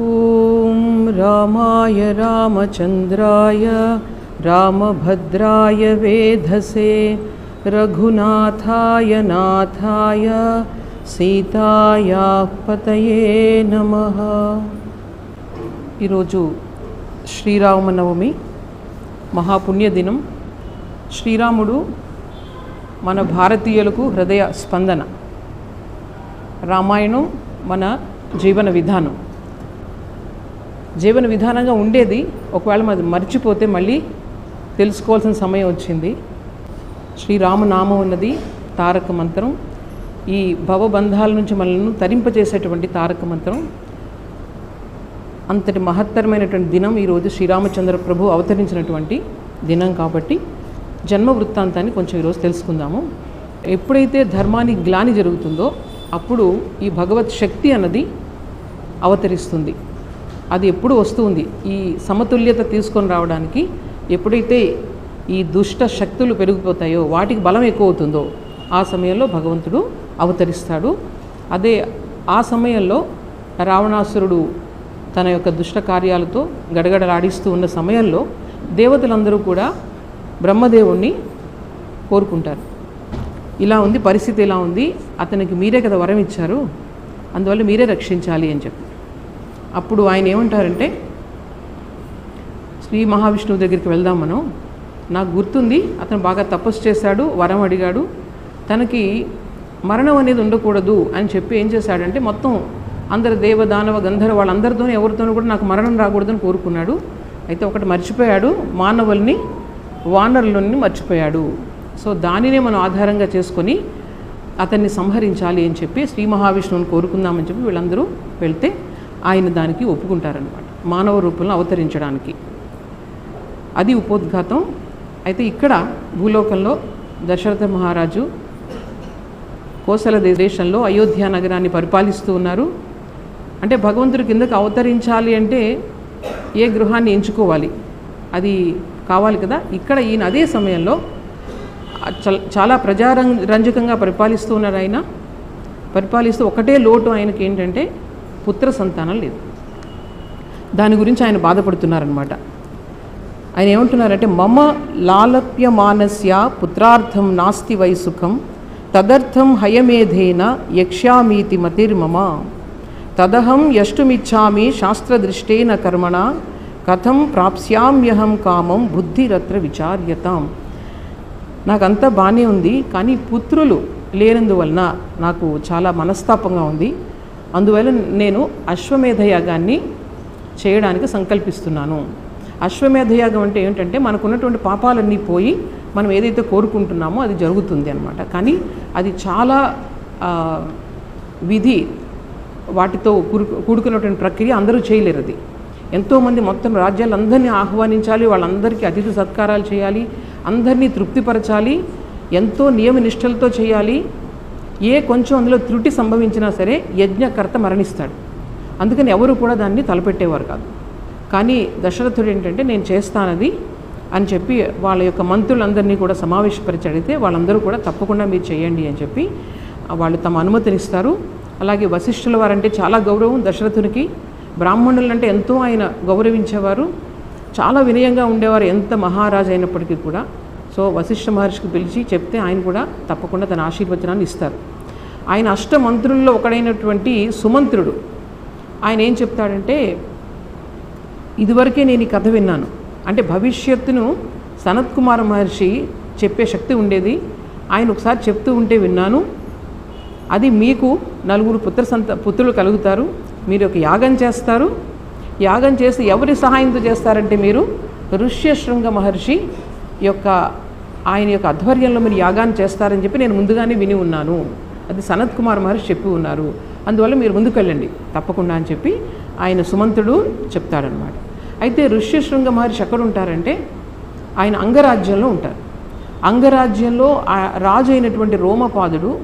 ॐ रामाय रामचन्द्राय रामभद्राय वेधसे रघुनाथाय नाथाय సీతాయా పతయే నమ ఈరోజు శ్రీరామనవమి మహాపుణ్య దినం శ్రీరాముడు మన భారతీయులకు హృదయ స్పందన రామాయణం మన జీవన విధానం జీవన విధానంగా ఉండేది. ఒకవేళ అది మర్చిపోతే మళ్ళీ తెలుసుకోవాల్సిన సమయం వచ్చింది. శ్రీరామనామం ఉన్నది తారక మంత్రం. ఈ భవబంధాల నుంచి మనల్ని తరింపజేసేటువంటి తారక మంత్రం. అంతటి మహత్తరమైనటువంటి దినం ఈరోజు శ్రీరామచంద్ర ప్రభు అవతరించినటువంటి దినం కాబట్టి జన్మ వృత్తాంతాన్ని కొంచెం ఈరోజు తెలుసుకుందాము. ఎప్పుడైతే ధర్మానికి గ్లాని జరుగుతుందో అప్పుడు ఈ భగవత్ శక్తి అన్నది అవతరిస్తుంది. అది ఎప్పుడు వస్తుంది? ఈ సమతుల్యత తీసుకొని రావడానికి ఎప్పుడైతే ఈ దుష్ట శక్తులు పెరిగిపోతాయో వాటికి బలం ఎక్కువ అవుతుందో ఆ సమయంలో భగవంతుడు అవతరిస్తాడు. అదే ఆ సమయంలో రావణాసురుడు తన యొక్క దుష్ట కార్యాలతో గడగడలాడిస్తూ ఉన్న సమయంలో దేవతలందరూ కూడా బ్రహ్మదేవుణ్ణి కోరుకుంటారు. ఇలా ఉంది పరిస్థితి ఇలా ఉంది. అతనికి మీరే కదా వరం ఇచ్చారు. అందువల్ల మీరే రక్షించాలి అని చెప్పి. అప్పుడు ఆయన ఏమంటారంటే శ్రీ మహావిష్ణువు దగ్గరికి వెళ్దాం మనం. నాకు గుర్తుంది అతను బాగా తపస్సు చేశాడు వరం అడిగాడు. తనకి మరణం అనేది ఉండకూడదు అని చెప్పి ఏం చేశాడంటే మొత్తం అందరు దేవ దానవ గంధర్వ వాళ్ళందరితోనూ ఎవరితోనూ కూడా నాకు మరణం రాకూడదని కోరుకున్నాడు. అయితే ఒకటి మర్చిపోయాడు మానవుల్ని వానరులని మర్చిపోయాడు. సో దానినే మనం ఆధారంగా చేసుకొని అతన్ని సంహరించాలి అని చెప్పి శ్రీ మహావిష్ణువుని కోరుకుందామని చెప్పి వీళ్ళందరూ వెళ్తే ఆయన దానికి ఒప్పుకుంటారనమాట మానవ రూపంలో అవతరించడానికి. అది ఉపోద్ఘాతం. అయితే ఇక్కడ భూలోకంలో దశరథ మహారాజు కోసల దేశంలో అయోధ్య నగరాన్ని పరిపాలిస్తూ ఉన్నారు. అంటే భగవంతుడి కిందకు అవతరించాలి అంటే ఏ గృహాన్ని ఎంచుకోవాలి? అది కావాలి కదా? ఇక్కడ ఈయన అదే సమయంలో చల్- చాలా ప్రజారం రంజకంగా పరిపాలిస్తూ ఉన్నారు ఆయన. పరిపాలిస్తూ ఒకటే లోటు ఆయనకి ఏంటంటే పుత్ర సంతానం లేదు. దాని గురించి ఆయన బాధపడుతున్నారనమాట ఆయన ఏమంటున్నారంటే మమ లాలప్యమానస్య పుత్రార్థం నాస్తి వై సుఖం తదర్థం హయమేధేన యక్ష్యామీతి మతిర్మమ తదహం యష్టుమిచ్చామి శాస్త్రదృష్టేన కర్మణ కథం ప్రాప్స్యామ్యహం కామం బుద్ధిరత్ర విచార్యతాం. నాకంతా బాగానే ఉంది కానీ పుత్రులు లేనందువలన నాకు చాలా మనస్తాపంగా ఉంది. అందువల్ల నేను అశ్వమేధ యాగాన్ని చేయడానికి సంకల్పిస్తున్నాను. అశ్వమేధ యాగం అంటే ఏంటంటే మనకున్నటువంటి పాపాలన్నీ పోయి మనం ఏదైతే కోరుకుంటున్నామో అది జరుగుతుంది అనమాట కానీ అది చాలా విధి వాటితో కూడు కూడుకున్నటువంటి ప్రక్రియ అందరూ చేయలేరు అది. ఎంతోమంది మొత్తం రాజ్యాలందరినీ ఆహ్వానించాలి వాళ్ళందరికీ అతిథి సత్కారాలు చేయాలి అందరినీ తృప్తిపరచాలి ఎంతో నియమ నిష్టలతో చేయాలి ఏ కొంచెం అందులో త్రుటి సంభవించినా సరే యజ్ఞకర్త మరణిస్తాడు. అందుకని ఎవరు కూడా దాన్ని తలపెట్టేవారు కాదు. కానీ దశరథుడు ఏంటంటే నేను చేస్తానది అని చెప్పి వాళ్ళ యొక్క మంత్రులందరినీ కూడా సమావేశపరిచి అడిగితే వాళ్ళందరూ కూడా తప్పకుండా మీరు చేయండి అని చెప్పి వాళ్ళు తమ అనుమతినిస్తారు. అలాగే వశిష్ఠుల వారంటే చాలా గౌరవం దశరథునికి. బ్రాహ్మణులంటే ఎంతో ఆయన గౌరవించేవారు. చాలా వినయంగా ఉండేవారు ఎంత మహారాజు అయినప్పటికీ కూడా. సో వశిష్ఠ మహర్షికి పిలిచి చెప్తే ఆయన కూడా తప్పకుండా తన ఆశీర్వచనాన్ని ఇస్తారు. ఆయన అష్టమంత్రుల్లో ఒకడైనటువంటి సుమంత్రుడు. ఆయన ఏం చెప్తాడంటే ఇదివరకే నేను ఈ కథ విన్నాను. అంటే భవిష్యత్తును సనత్ కుమార్ మహర్షి చెప్పే శక్తి ఉండేది. ఆయన ఒకసారి చెప్తూ ఉంటే విన్నాను. అది మీకు నలుగురు పుత్ర సంత పుత్రులు కలుగుతారు. మీరు ఒక యాగం చేస్తారు. యాగం చేసి ఎవరి సహాయంతో చేస్తారంటే మీరు ఋష్యశృంగ మహర్షి యొక్క ఆయన యొక్క ఆధ్వర్యంలో మీరు యాగాన్ని చేస్తారని చెప్పి నేను ముందుగానే విని ఉన్నాను. అది సనత్ కుమార్ మహర్షి చెప్పి ఉన్నారు. అందువల్ల మీరు ముందుకెళ్ళండి. తప్పకుండా అని చెప్పి ఆయన సుమంతుడు చెప్తాడనమాట అయితే ఋష్యశృంగ మహర్షి ఎక్కడ ఉంటారంటే ఆయన అంగరాజ్యంలో ఉంటారు. అంగరాజ్యంలో ఆ రాజు అయినటువంటి రోమపాదుడు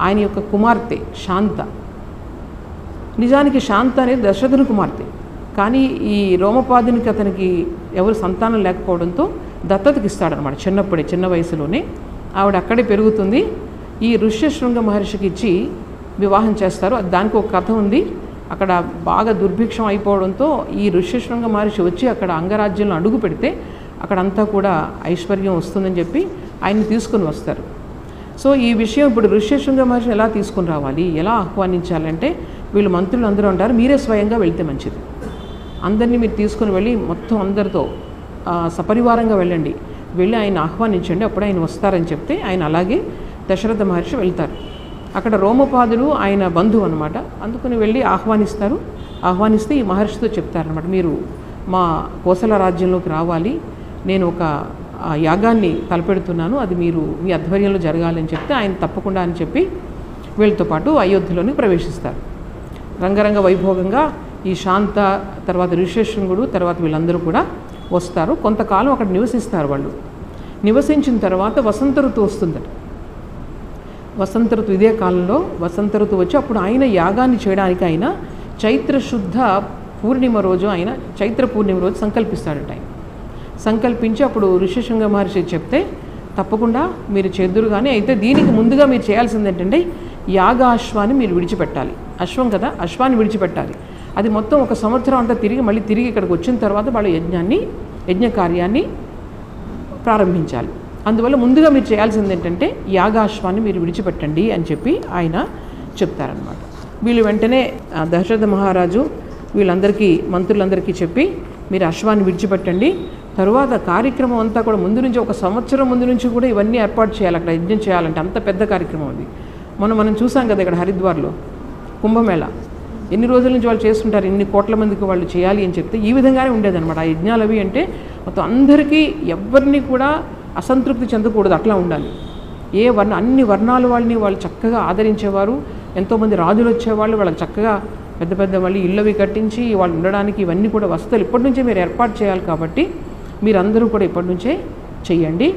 ఆయన యొక్క కుమార్తె శాంత. నిజానికి శాంత అనేది దశరథుని కుమార్తె. కానీ ఈ రోమపాదునికి అతనికి ఎవరు సంతానం లేకపోవడంతో దత్తతకి ఇస్తాడనమాట చిన్నప్పుడే చిన్న వయసులోనే. ఆవిడ అక్కడే పెరుగుతుంది. ఈ ఋష్యశృంగ మహర్షికి ఇచ్చి వివాహం చేస్తారు. అది దానికి ఒక కథ ఉంది. అక్కడ బాగా దుర్భిక్షం అయిపోవడంతో ఈ ఋష్యశృంగ మహర్షి వచ్చి అక్కడ అంగరాజ్యంలో అడుగు పెడితే అక్కడంతా కూడా ఐశ్వర్యం వస్తుందని చెప్పి ఆయన్ని తీసుకుని వస్తారు. సో ఈ విషయం ఇప్పుడు ఋష్యశృంగ మహర్షిని ఎలా తీసుకుని రావాలి? ఎలా ఆహ్వానించాలంటే వీళ్ళు మంత్రులు అందరూ ఉంటారు మీరే స్వయంగా వెళ్తే మంచిది. అందరినీ మీరు తీసుకుని వెళ్ళి మొత్తం అందరితో సపరివారంగా వెళ్ళండి. వెళ్ళి ఆయన ఆహ్వానించండి. అప్పుడు ఆయన వస్తారని చెప్తే ఆయన అలాగే దశరథ మహర్షి వెళ్తారు. అక్కడ రోమపాదులు ఆయన బంధువు అనమాట అందుకుని వెళ్ళి ఆహ్వానిస్తారు. ఆహ్వానిస్తే ఈ మహర్షితో చెప్తారనమాట మీరు మా కోసల రాజ్యంలోకి రావాలి. నేను ఒక యాగాన్ని తలపెడుతున్నాను. అది మీరు మీ ఆధ్వర్యంలో జరగాలని చెప్తే ఆయన తప్పకుండా అని చెప్పి వీళ్ళతో పాటు అయోధ్యలోని ప్రవేశిస్తారు. రంగరంగ వైభోగంగా ఈ శాంత తర్వాత ఋషేశృంగుడు తర్వాత వీళ్ళందరూ కూడా వస్తారు. కొంతకాలం అక్కడ నివసిస్తారు వాళ్ళు. నివసించిన తర్వాత వసంత ఋతువు వస్తుందట. వసంత ఋతువు ఇదే కాలంలో వసంత ఋతువు వచ్చి అప్పుడు ఆయన యాగాన్ని చేయడానికి ఆయన చైత్ర శుద్ధ పూర్ణిమ రోజు ఆయన చైత్ర పూర్ణిమ రోజు సంకల్పిస్తాడట ఆయన. సంకల్పించి అప్పుడు ఋషిశృంగ మహర్షి చెప్తే తప్పకుండా మీరు చేద్దురు కానీ అయితే దీనికి ముందుగా మీరు చేయాల్సింది ఏంటంటే యాగ అశ్వాన్ని మీరు విడిచిపెట్టాలి. అశ్వం కదా అశ్వాన్ని విడిచిపెట్టాలి. అది మొత్తం ఒక సంవత్సరం అంతా తిరిగి మళ్ళీ తిరిగి ఇక్కడికి వచ్చిన తర్వాత వాళ్ళ యజ్ఞాన్ని యజ్ఞ కార్యాన్ని ప్రారంభించాలి. అందువల్ల ముందుగా మీరు చేయాల్సింది ఏంటంటే యాగాశ్వాన్ని మీరు విడిచిపెట్టండి అని చెప్పి ఆయన చెప్తారనమాట వీళ్ళు వెంటనే దశరథ మహారాజు వీళ్ళందరికీ మంత్రులందరికీ చెప్పి మీరు అశ్వాన్ని విడిచిపెట్టండి. తరువాత కార్యక్రమం అంతా కూడా ముందు నుంచి ఒక సంవత్సరం ముందు నుంచి కూడా ఇవన్నీ ఏర్పాటు చేయాలి. అక్కడ యజ్ఞం చేయాలంటే అంత పెద్ద కార్యక్రమం అది. మనం మనం చూసాం కదా ఇక్కడ హరిద్వార్లో కుంభమేళ. ఎన్ని రోజుల నుంచి వాళ్ళు చేస్తుంటారు? ఇన్ని కోట్ల మందికి వాళ్ళు చేయాలి అని చెప్తే ఈ విధంగానే ఉండేదన్నమాట. ఆ యజ్ఞాలు అవి అంటే మొత్తం అందరికీ ఎవరిని కూడా అసంతృప్తి చెందకూడదు అట్లా ఉండాలి. ఏ వర్ణ అన్ని వర్ణాల వాళ్ళని వాళ్ళు చక్కగా ఆదరించేవారు. ఎంతోమంది రాజులు వచ్చేవాళ్ళు వాళ్ళకి చక్కగా పెద్ద పెద్ద మళ్ళీ ఇళ్ళవి కట్టించి వాళ్ళు ఉండడానికి ఇవన్నీ కూడా వసతులు ఇప్పటి నుంచే మీరు ఏర్పాటు చేయాలి కాబట్టి మీరందరూ కూడా ఇప్పటి నుంచే చెయ్యండి.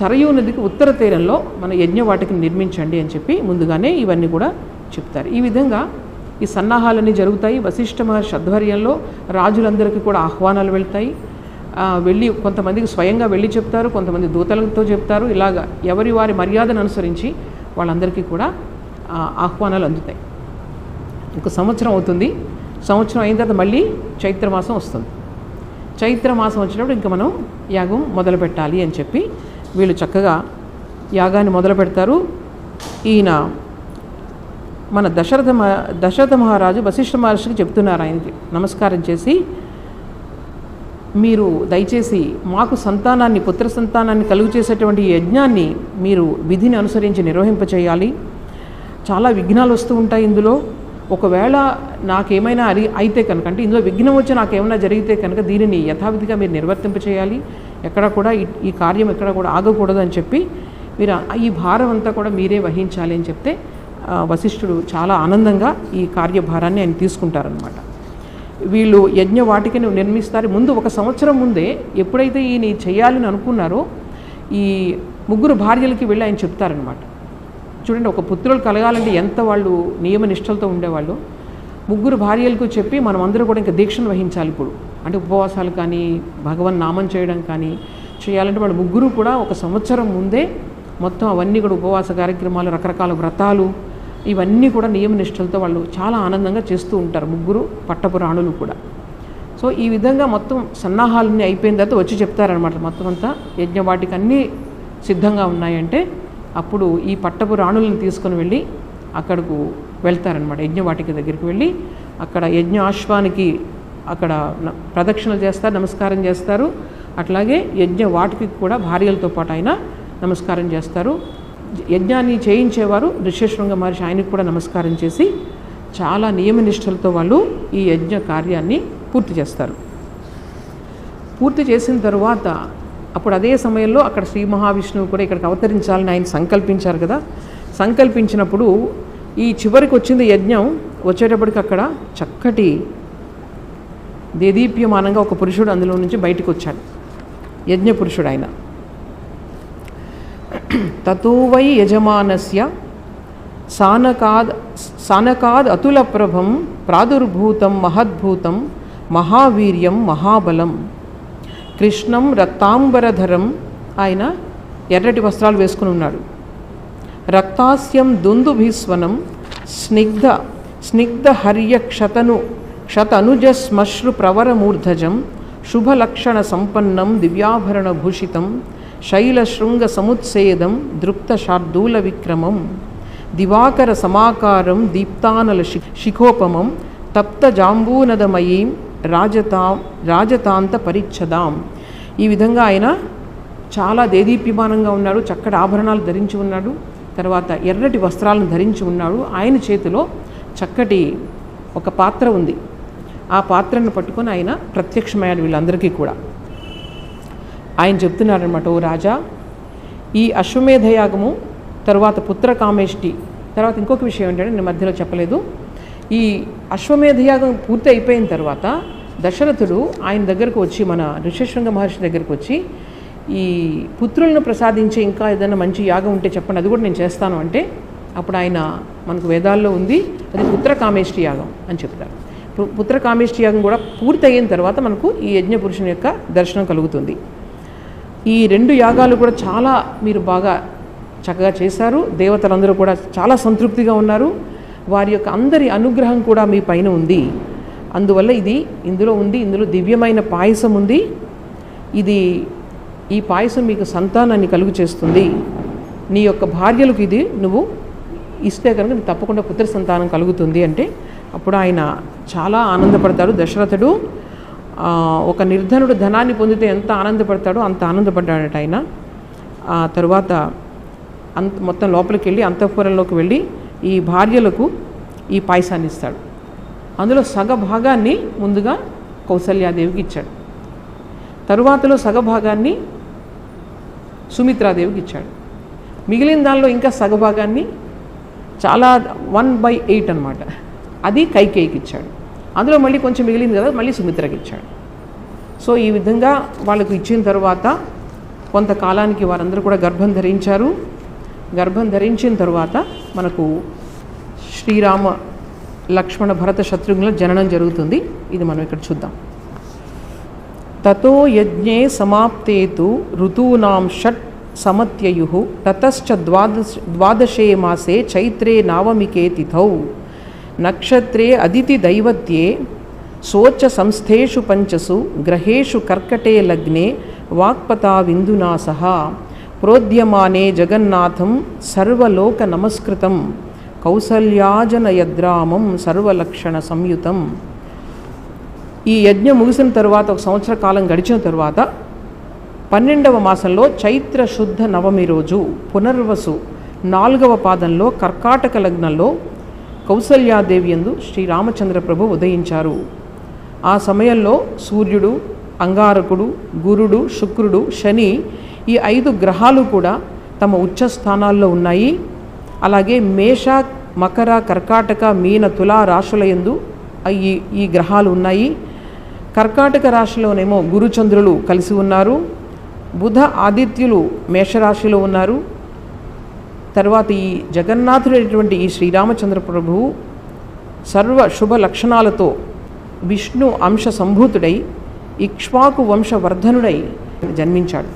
సరయూ నదికి ఉత్తర తీరంలో మన యజ్ఞవాటికి నిర్మించండి అని చెప్పి ముందుగానే ఇవన్నీ కూడా చెప్తారు. ఈ విధంగా ఈ సన్నాహాలన్నీ జరుగుతాయి. వశిష్ఠ మహర్షి ఆధ్వర్యంలో రాజులందరికీ కూడా ఆహ్వానాలు వెళ్తాయి. వెళ్ళి కొంతమందికి స్వయంగా వెళ్ళి చెప్తారు కొంతమంది దూతలతో చెప్తారు. ఇలాగ ఎవరి వారి మర్యాదను అనుసరించి వాళ్ళందరికీ కూడా ఆహ్వానాలు అందుతాయి. ఒక సంవత్సరం అవుతుంది. సంవత్సరం అయిన తర్వాత మళ్ళీ చైత్రమాసం వస్తుంది. చైత్రమాసం వచ్చినప్పుడు ఇంకా మనం యాగం మొదలు పెట్టాలి అని చెప్పి వీళ్ళు చక్కగా యాగాన్ని మొదలు పెడతారు. ఈయన మన దశరథ మ- దశరథ మహారాజు వశిష్ఠ మహర్షికి చెప్తున్నారు ఆయనకి. నమస్కారం చేసి మీరు దయచేసి మాకు సంతానాన్ని పుత్ర సంతానాన్ని కలుగు చేసేటువంటి యజ్ఞాన్ని మీరు విధిని అనుసరించి నిర్వహింపచేయాలి చాలా విఘ్నాలు వస్తూ ఉంటాయి ఇందులో. ఒకవేళ నాకేమైనా అరి అయితే కనుక అంటే ఇందులో విఘ్నం వచ్చి నాకేమైనా జరిగితే కనుక దీనిని యథావిధిగా మీరు నిర్వర్తింపచేయాలి ఎక్కడ కూడా ఈ కార్యం ఎక్కడ కూడా ఆగకూడదు అని చెప్పి మీరు ఈ భారం అంతా కూడా మీరే వహించాలి అని చెప్తే వశిష్ఠుడు చాలా ఆనందంగా ఈ కార్యభారాన్ని ఆయన తీసుకుంటారనమాట వీళ్ళు యజ్ఞ వాటికని నిర్మిస్తారు. ముందు ఒక సంవత్సరం ముందే ఎప్పుడైతే ఈయన చేయాలని అనుకున్నారో ఈ ముగ్గురు భార్యలకి వెళ్ళి ఆయన చెప్తారనమాట చూడండి ఒక పుత్రులు కలగాలంటే ఎంత వాళ్ళు నియమ నిష్టలతో ఉండేవాళ్ళు. ముగ్గురు భార్యలకు చెప్పి మనం అందరూ కూడా ఇంకా దీక్షను వహించాలి ఇప్పుడు. అంటే ఉపవాసాలు కానీ భగవన్ నామం చేయడం కానీ చేయాలంటే వాళ్ళు ముగ్గురు కూడా ఒక సంవత్సరం ముందే మొత్తం అవన్నీ కూడా ఉపవాస కార్యక్రమాలు రకరకాల వ్రతాలు ఇవన్నీ కూడా నియమనిష్టలతో వాళ్ళు చాలా ఆనందంగా చేస్తూ ఉంటారు ముగ్గురు పట్టపురాణులు కూడా. సో ఈ విధంగా మొత్తం సన్నాహాలన్నీ అయిపోయిన తర్వాత వచ్చి చెప్తారనమాట మొత్తం అంతా యజ్ఞవాటికి అన్నీ సిద్ధంగా ఉన్నాయంటే అప్పుడు ఈ పట్టపు రాణులను తీసుకొని వెళ్ళి అక్కడకు వెళ్తారనమాట యజ్ఞవాటిక దగ్గరికి వెళ్ళి అక్కడ యజ్ఞ ఆశ్వానికి అక్కడ ప్రదక్షిణలు చేస్తారు నమస్కారం చేస్తారు. అట్లాగే యజ్ఞ వాటికి కూడా భార్యలతో పాటు ఆయన నమస్కారం చేస్తారు. యజ్ఞాన్ని చేయించేవారు ఋష్యశృంగ మహర్షి. ఆయనకు కూడా నమస్కారం చేసి చాలా నియమనిష్టలతో వాళ్ళు ఈ యజ్ఞ కార్యాన్ని పూర్తి చేస్తారు. పూర్తి చేసిన తరువాత అప్పుడు అదే సమయంలో అక్కడ శ్రీ మహావిష్ణువు కూడా ఇక్కడికి అవతరించాలని ఆయన సంకల్పించారు కదా. సంకల్పించినప్పుడు ఈ చివరికి వచ్చింది యజ్ఞం. వచ్చేటప్పటికి అక్కడ చక్కటి దేదీప్యమానంగా ఒక పురుషుడు అందులో నుంచి బయటికి వచ్చాడు. యజ్ఞ పురుషుడు ఆయన. తతో వై యజమానస్య సానకాద్ సానకాద్ అతులప్రభం ప్రాదుర్భూతం మహద్భూతం మహావీర్యం మహాబలం. కృష్ణం రక్తాంబరధరం ఆయన ఎర్రటి వస్త్రాలు వేసుకుని ఉన్నాడు రక్తాస్యం దుందుభిస్వనం స్నిగ్ధ స్నిగ్ధహర్యక్షతను క్షతనుజశ్మశ్రు ప్రవరమూర్ధజం శుభలక్షణ సంపన్నం దివ్యాభరణభూషితం శైలశృంగ సముత్సేదం దృప్త శార్దూల విక్రమం దివాకర సమాకారం దీప్తానల శి శిఖోపమం తప్త జాంబూనదమయీం రాజతా రాజతాంత పరిచ్ఛదాం. ఈ విధంగా ఆయన చాలా దేదీప్యమానంగా ఉన్నాడు చక్కటి ఆభరణాలు ధరించి ఉన్నాడు తర్వాత ఎర్రటి వస్త్రాలను ధరించి ఉన్నాడు. ఆయన చేతిలో చక్కటి ఒక పాత్ర ఉంది. ఆ పాత్రను పట్టుకొని ఆయన ప్రత్యక్షమయ్యాడు వీళ్ళందరికీ కూడా. ఆయన చెప్తున్నారనమాట ఓ రాజా ఈ అశ్వమేధ యాగము తర్వాత పుత్రకామేష్టి తర్వాత ఇంకొక విషయం ఏంటంటే నేను మధ్యలో చెప్పలేదు. ఈ అశ్వమేధ యాగం పూర్తి అయిపోయిన తర్వాత దశరథుడు ఆయన దగ్గరకు వచ్చి మన ఋషశృంగ మహర్షి దగ్గరకు వచ్చి ఈ పుత్రులను ప్రసాదించే ఇంకా ఏదైనా మంచి యాగం ఉంటే చెప్పండి అది కూడా నేను చేస్తాను అంటే అప్పుడు ఆయన మనకు వేదాల్లో ఉంది అది పుత్రకామేష్టి యాగం అని చెప్తారు. పుత్ర పుత్రకామేష్టి యాగం కూడా పూర్తి అయిన తర్వాత మనకు ఈ యజ్ఞ పురుషుని యొక్క దర్శనం కలుగుతుంది. ఈ రెండు యాగాలు కూడా చాలా మీరు బాగా చక్కగా చేశారు. దేవతలందరూ కూడా చాలా సంతృప్తిగా ఉన్నారు. వారి యొక్క అందరి అనుగ్రహం కూడా మీ పైన ఉంది. అందువల్ల ఇది ఇందులో ఉంది ఇందులో దివ్యమైన పాయసం ఉంది. ఇది ఈ పాయసం మీకు సంతానాన్ని కలుగు చేస్తుంది. నీ యొక్క భార్యలకు ఇది నువ్వు ఇస్తే కనుక నీకు తప్పకుండా పుత్ర సంతానం కలుగుతుంది అంటే అప్పుడు ఆయన చాలా ఆనందపడతాడు. దశరథుడు ఒక నిర్ధనుడు ధనాన్ని పొందితే ఎంత ఆనందపడతాడో అంత ఆనందపడ్డాడట ఆయన. ఆ అంత మొత్తం లోపలికి వెళ్ళి అంతఃపురంలోకి వెళ్ళి ఈ భార్యలకు ఈ పాయసాన్ని ఇస్తాడు అందులో సగ భాగాన్ని ముందుగా కౌసల్యాదేవికి ఇచ్చాడు. తరువాతలో సగ భాగాన్ని సుమిత్రాదేవికి ఇచ్చాడు. మిగిలిన దానిలో ఇంకా సగభాగాన్ని చాలా వన్ బై ఎయిట్ అనమాట అది కైకేయికి ఇచ్చాడు. అందులో మళ్ళీ కొంచెం మిగిలింది కదా మళ్ళీ సుమిత్రకి ఇచ్చాడు. సో ఈ విధంగా వాళ్ళకు ఇచ్చిన తర్వాత కొంతకాలానికి వారందరూ కూడా గర్భం ధరించారు. గర్భం ధరించిన తర్వాత మనకు శ్రీరామ లక్ష్మణ భరత శత్రుఘ్నుల జననం జరుగుతుంది. ఇది మనం ఇక్కడ చూద్దాం. తతో యజ్ఞే సమాప్తే తు ఋతూనాం షట్ సమత్యయు తతశ్చ ద్వాదశ ద్వాదశే మాసే చైత్రే నావమికే తిథౌ. నక్షత్రే అదితి దైవత్యే శోచ సంస్థేషు పంచసు గ్రహేషు కర్కటే లగ్నే వాక్పతా విందునా సహా ప్రోద్యమానే జగన్నాథం సర్వలోక నమస్కృతం కౌసల్యాజనయద్రామం సర్వలక్షణ సంయుతం. ఈ యజ్ఞం ముగిసిన తర్వాత ఒక సంవత్సర కాలం గడిచిన తర్వాత పన్నెండవ మాసంలో చైత్ర శుద్ధ నవమి రోజు పునర్వసు నాలుగవ పాదంలో కర్కాటక లగ్నంలో కౌసల్యాదేవి యందు శ్రీరామచంద్ర ప్రభు ఉదయించారు. ఆ సమయంలో సూర్యుడు అంగారకుడు గురుడు శుక్రుడు శని ఈ ఐదు గ్రహాలు కూడా తమ ఉచ్చ స్థానాల్లో ఉన్నాయి. అలాగే మేష మకర కర్కాటక మీన తులా రాశుల యందు ఈ ఈ గ్రహాలు ఉన్నాయి. కర్కాటక రాశిలోనేమో గురుచంద్రులు కలిసి ఉన్నారు. బుధ ఆదిత్యులు మేషరాశిలో ఉన్నారు. తర్వాత ఈ జగన్నాథుడైనటువంటి ఈ శ్రీరామచంద్ర ప్రభువు సర్వ శుభ లక్షణాలతో విష్ణు అంశ సంభూతుడై ఇక్ష్వాకు వంశవర్ధనుడై జన్మించాడు.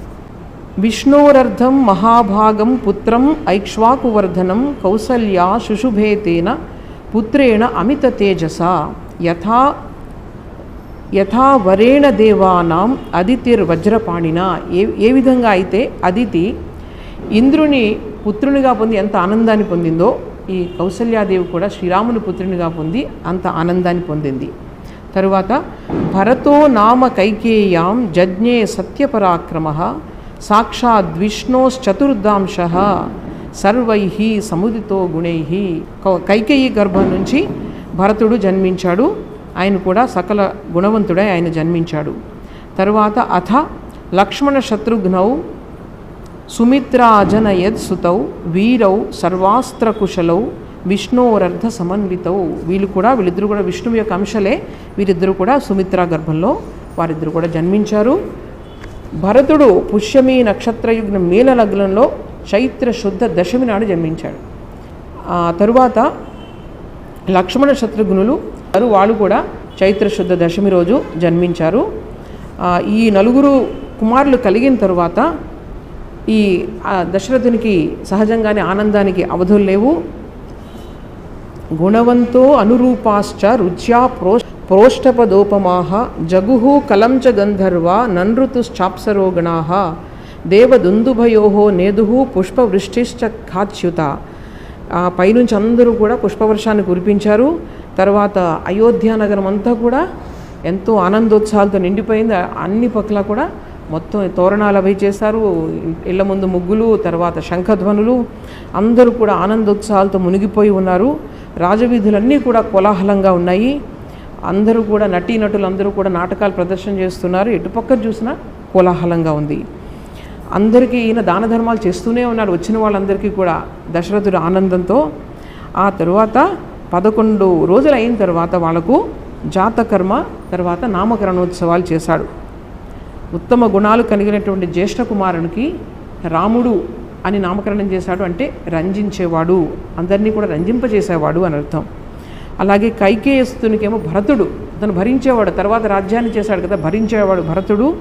విష్ణోరర్ధం మహాభాగం పుత్రం ఐక్ష్వాకువర్ధనం కౌసల్యా శుశుభేతేన పుత్రేణ అమిత తేజస యథా యథా వరేణ దేవానాం అదితిర్వజ్రపాణిన. ఏ ఏ విధంగా అయితే అదితి ఇంద్రుని పుత్రునిగా పొంది ఎంత ఆనందాన్ని పొందిందో ఈ కౌసల్యాదేవి కూడా శ్రీరాముని పుత్రునిగా పొంది అంత ఆనందాన్ని పొందింది. తరువాత భరతో నామ కైకేయాం జజ్ఞే సత్యపరాక్రమ సాక్షాద్ విష్ణోశ్చతుర్దాంశ సర్వై సముదితో గుణై. కైకేయి గర్భం నుంచి భరతుడు జన్మించాడు. ఆయన కూడా సకల గుణవంతుడై ఆయన జన్మించాడు. తరువాత అథ లక్ష్మణ శత్రుఘ్నౌ సుమిత్రాజనయద్ సుతౌ వీరౌ సర్వాస్త్రకుశలౌ విష్ణోరర్ధ సమన్వితౌ వీళ్ళు కూడా వీళ్ళిద్దరూ కూడా విష్ణువు యొక్క అంశలే. వీరిద్దరూ కూడా సుమిత్రా గర్భంలో వారిద్దరు కూడా జన్మించారు. భరతుడు పుష్యమి నక్షత్రయుగ్న మేల లగ్నంలో చైత్ర శుద్ధ దశమి నాడు జన్మించాడు. ఆ తరువాత లక్ష్మణ శత్రుఘ్నులు వారు వాళ్ళు కూడా చైత్ర శుద్ధ దశమి రోజు జన్మించారు. ఈ నలుగురు కుమారులు కలిగిన తరువాత ఈ దశరథునికి సహజంగానే ఆనందానికి అవధులు లేవు. గుణవంతో అనురూపాశ్చ రుచ్యా ప్రో ప్రోష్టపదోపమాహ జగుహు కలం చ గంధర్వ ననృతుశ్చాప్సరోగణా దేవదుందుభయో నేదుహు పుష్పవృష్టిశ్చ ఖాచ్యుత. ఆ పైనుంచి అందరూ కూడా పుష్పవర్షాన్ని కురిపించారు. తర్వాత అయోధ్య నగరం అంతా కూడా ఎంతో ఆనందోత్సాహాలతో నిండిపోయింది. అన్ని పక్కల కూడా మొత్తం తోరణాలు అవి చేశారు. ఇళ్ళ ముందు ముగ్గులు తర్వాత శంఖధ్వనులు. అందరూ కూడా ఆనందోత్సాహాలతో మునిగిపోయి ఉన్నారు. రాజవీధులన్నీ కూడా కోలాహలంగా ఉన్నాయి. అందరూ కూడా నటీనటులు అందరూ కూడా నాటకాలు ప్రదర్శన చేస్తున్నారు. ఎటుపక్క చూసినా కోలాహలంగా ఉంది. అందరికీ ఈయన దాన ధర్మాలు చేస్తూనే ఉన్నాడు వచ్చిన వాళ్ళందరికీ కూడా దశరథుడు ఆనందంతో. ఆ తరువాత పదకొండు రోజులు అయిన తర్వాత వాళ్ళకు జాతకర్మ తర్వాత నామకరణోత్సవాలు చేశాడు. ఉత్తమ గుణాలు కలిగినటువంటి జ్యేష్ఠ కుమారునికి రాముడు అని నామకరణం చేశాడు అంటే రంజించేవాడు. అందరినీ కూడా రంజింపజేసేవాడు అని అర్థం. అలాగే కైకేయస్తునికేమో భరతుడు. అతను భరించేవాడు. తర్వాత రాజ్యాన్ని చేశాడు కదా భరించేవాడు భరతుడు.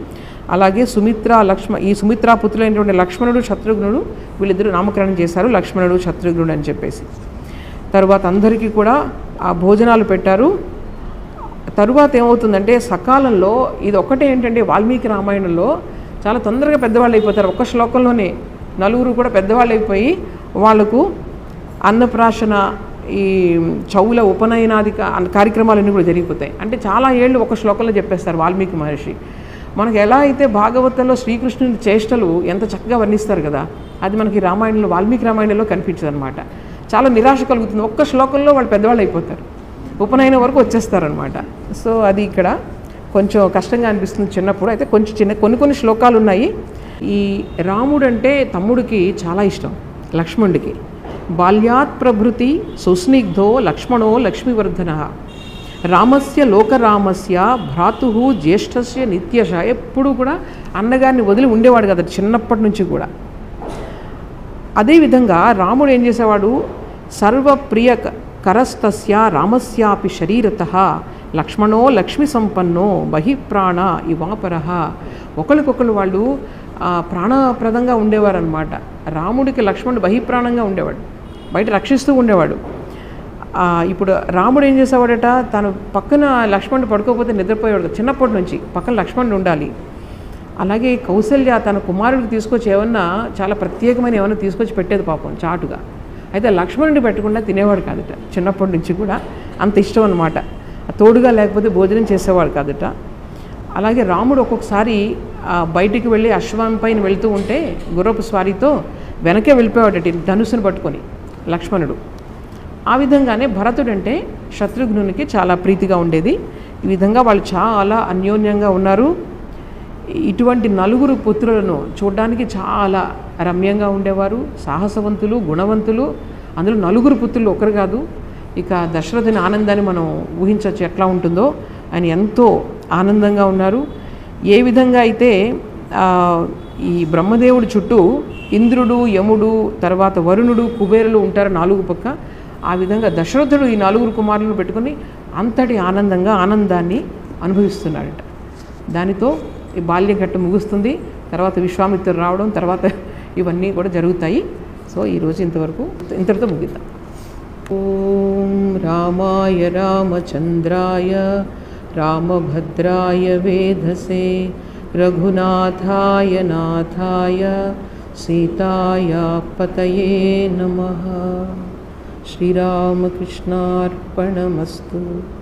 అలాగే సుమిత్ర లక్ష్మ ఈ సుమిత్రా పుత్రులైనటువంటి లక్ష్మణుడు శత్రుఘ్నుడు వీళ్ళిద్దరూ నామకరణం చేశారు. లక్ష్మణుడు శత్రుఘ్నుడు అని చెప్పేసి. తర్వాత అందరికీ కూడా ఆ భోజనాలు పెట్టారు. తరువాత ఏమవుతుందంటే సకాలంలో ఇది ఒకటే ఏంటంటే వాల్మీకి రామాయణంలో చాలా తొందరగా పెద్దవాళ్ళు అయిపోతారు. ఒక్క శ్లోకంలోనే నలుగురు కూడా పెద్దవాళ్ళు అయిపోయి వాళ్ళకు అన్నప్రాశన ఈ చౌల ఉపనయనాది కార్యక్రమాలన్నీ కూడా జరిగిపోతాయి. అంటే చాలా ఏళ్ళు ఒక శ్లోకంలో చెప్పేస్తారు వాల్మీకి మహర్షి. మనకు ఎలా అయితే భాగవతంలో శ్రీకృష్ణుని చేష్టలు ఎంత చక్కగా వర్ణిస్తారు కదా అది మనకి రామాయణంలో వాల్మీకి రామాయణంలో కనిపించదు అనమాట చాలా నిరాశ కలుగుతుంది. ఒక్క శ్లోకంలో వాళ్ళు పెద్దవాళ్ళు అయిపోతారు. ఉపనయనం వరకు వచ్చేస్తారనమాట. సో అది ఇక్కడ కొంచెం కష్టంగా అనిపిస్తుంది చిన్నప్పుడు. అయితే కొంచెం చిన్న కొన్ని కొన్ని శ్లోకాలు ఉన్నాయి. ఈ రాముడు అంటే తమ్ముడికి చాలా ఇష్టం లక్ష్మణుడికి. బాల్యాత్ ప్రభృతి సుస్నిగ్ధో లక్ష్మణో లక్ష్మీవర్ధన. రామస్య లోకరామస్య భ్రాతు జ్యేష్ఠస్య నిత్యశ. ఎప్పుడు కూడా అన్నగారిని వదిలి ఉండేవాడు కదా చిన్నప్పటి నుంచి కూడా. అదేవిధంగా రాముడు ఏం చేసేవాడు? సర్వప్రియ కరస్తస్య రామస్యాపి శరీరత లక్ష్మణో లక్ష్మి సంపన్నో బహిప్రాణ ఇవాపర. ఒకరికొకరు వాళ్ళు ప్రాణప్రదంగా ఉండేవారనమాట రాముడికి లక్ష్మణుడు బహిప్రాణంగా ఉండేవాడు. బయట రక్షిస్తూ ఉండేవాడు. ఇప్పుడు రాముడు ఏం చేసేవాడట? తను పక్కన లక్ష్మణుడు పడుకోకపోతే నిద్రపోయేవాడు చిన్నప్పటి నుంచి పక్కన లక్ష్మణుడు ఉండాలి. అలాగే కౌసల్య తన కుమారుడికి తీసుకొచ్చి ఏమన్నా చాలా ప్రత్యేకమైన ఏమైనా తీసుకొచ్చి పెట్టేది పాపం చాటుగా. అయితే లక్ష్మణుడిని పెట్టకుండా తినేవాడు కాదట. చిన్నప్పటి నుంచి కూడా అంత ఇష్టం అనమాట తోడుగా లేకపోతే భోజనం చేసేవాడు కాదట. అలాగే రాముడు ఒక్కొక్కసారి బయటికి వెళ్ళి అశ్వం పైన వెళుతూ ఉంటే గుర్రపు స్వారీతో వెనకే వెళ్ళిపోయాడట ధనుసును పట్టుకొని లక్ష్మణుడు. ఆ విధంగానే భరతుడు అంటే శత్రుఘ్నునికి చాలా ప్రీతిగా ఉండేది. ఈ విధంగా వాళ్ళు చాలా అన్యోన్యంగా ఉన్నారు. ఇటువంటి నలుగురు పుత్రులను చూడడానికి చాలా రమ్యంగా ఉండేవారు సాహసవంతులు గుణవంతులు. అందులో నలుగురు పుత్రులు ఒకరు కాదు. ఇక దశరథుని ఆనందాన్ని మనం ఊహించవచ్చు ఎట్లా ఉంటుందో. ఆయన ఎంతో ఆనందంగా ఉన్నారు. ఏ విధంగా అయితే ఈ బ్రహ్మదేవుడి చుట్టూ ఇంద్రుడు యముడు తర్వాత వరుణుడు కుబేరులు ఉంటారు నాలుగు పక్క ఆ విధంగా దశరథుడు ఈ నలుగురు కుమారులను పెట్టుకొని అంతటి ఆనందంగా ఆనందాన్ని అనుభవిస్తున్నాడట. దానితో ఈ బాల్యఘట్ట ముగుస్తుంది. తర్వాత విశ్వామిత్రుడు రావడం తర్వాత ఇవన్నీ కూడా జరుగుతాయి. సో ఈరోజు ఇంతవరకు ఇంతటితో ముగిద్దాం. ఓం రామాయ రామచంద్రాయ రామభద్రాయ వేధసే రఘునాథాయ నాథాయ సీతాయ పతయే నమ. శ్రీరామకృష్ణార్పణమస్తు.